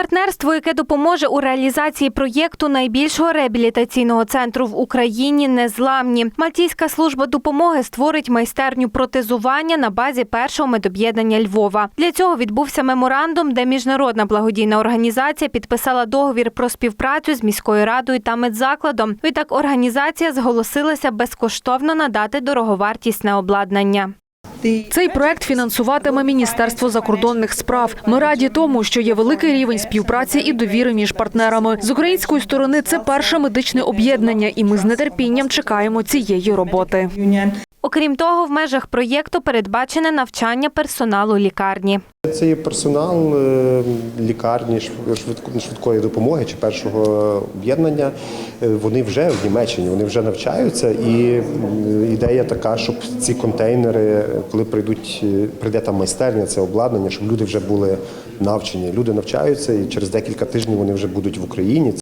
Партнерство, яке допоможе у реалізації проєкту найбільшого реабілітаційного центру в Україні, незламні. Мальтійська служба допомоги створить майстерню протезування на базі першого медоб'єднання Львова. Для цього відбувся меморандум, де міжнародна благодійна організація підписала договір про співпрацю з міською радою та медзакладом. Відтак організація зголосилася безкоштовно надати дороговартісне обладнання. Цей проект фінансуватиме Міністерство закордонних справ. Ми раді тому, що є великий рівень співпраці і довіри між партнерами. З української сторони це перше медичне об'єднання, і ми з нетерпінням чекаємо цієї роботи. Окрім того, в межах проєкту передбачене навчання персоналу лікарні. Це є персонал е, лікарні швидкої допомоги чи першого об'єднання. Е, Вони вже в Німеччині, вони вже навчаються. І ідея така, щоб ці контейнери, е, коли прийдуть, е, прийде там майстерня, це обладнання, щоб люди вже були навчені. Люди навчаються, і через декілька тижнів вони вже будуть в Україні.